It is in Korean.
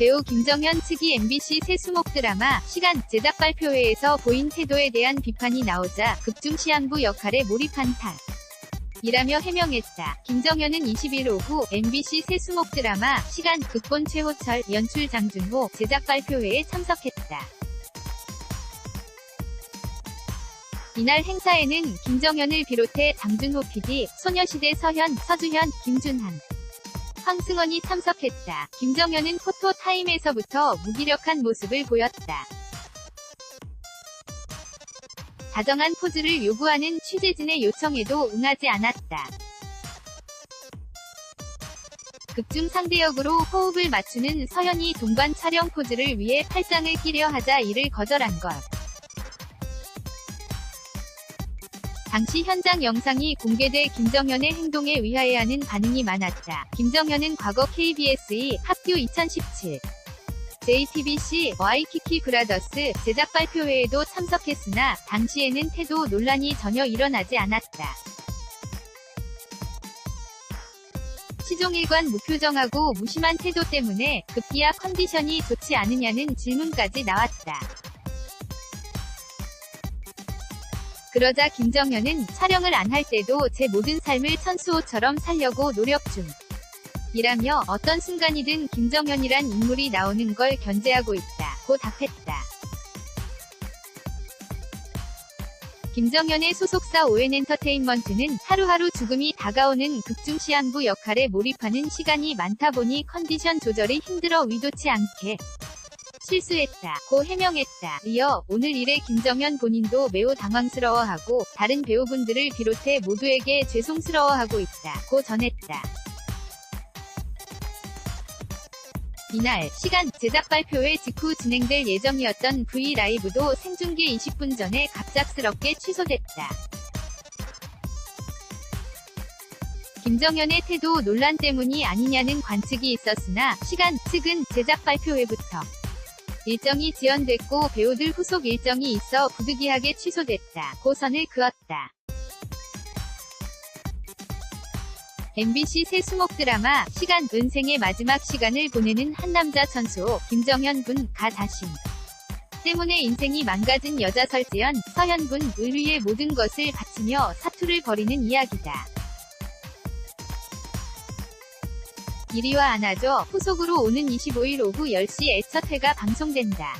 배우 김정현 측이 MBC 새 수목 드라마 시간 제작 발표회에서 보인 태도에 대한 비판이 나오자 극중 시한부 역할에 몰입한 탓. 이라며 해명했다. 김정현은 20일 오후 MBC 새 수목 드라마 시간 극본 최호철 연출 장준호 제작 발표회에 참석했다. 이날 행사에는 김정현을 비롯해 장준호 PD, 소녀시대 서현, 서주현, 김준한, 황승원이 참석했다. 김정현은 포토 타임에서부터 무기력한 모습을 보였다. 다정한 포즈를 요구하는 취재진의 요청에도 응하지 않았다. 극중 상대역으로 호흡을 맞추는 서현이 동반 촬영 포즈를 위해 팔짱을 끼려 하자 이를 거절한 것. 당시 현장 영상이 공개돼 김정현의 행동에 의아해하는 반응이 많았다. 김정현은 과거 KBS의 학교 2017 JTBC 와이키키 브라더스 제작 발표회에도 참석했으나 당시에는 태도 논란이 전혀 일어나지 않았다. 시종일관 무표정하고 무심한 태도 때문에 급기야 컨디션이 좋지 않으냐는 질문까지 나왔다. 그러자 김정현은 촬영을 안 할 때도 제 모든 삶을 천수호처럼 살려고 노력 중. 이라며 어떤 순간이든 김정현이란 인물이 나오는 걸 견제하고 있다. 고 답했다. 김정현의 소속사 ON엔터테인먼트는 하루하루 죽음이 다가오는 극중시한부 역할에 몰입하는 시간이 많다 보니 컨디션 조절이 힘들어 위도치 않게 실수했다. 고 해명했다. 이어 오늘 일에 김정현 본인도 매우 당황스러워하고 다른 배우분들을 비롯해 모두에게 죄송스러워하고 있다. 고 전했다. 이날 시간 제작 발표회 직후 진행될 예정이었던 브이라이브도 생중계 20분 전에 갑작스럽게 취소됐다. 김정현의 태도 논란 때문이 아니냐는 관측이 있었으나 시간 측은 제작 발표회부터 일정이 지연됐고 배우들 후속 일정이 있어 부득이하게 취소됐다. 고선을 그었다. MBC 새 수목 드라마 시간 은생의 마지막 시간을 보내는 한 남자 천수 김정현 군가 자신 때문에 인생이 망가진 여자 설지연 서현 군을 위해 모든 것을 바치며 사투를 벌이는 이야기다. 이리와 안아줘 후속으로 오는 25일 오후 10시에 첫 회가 방송된다.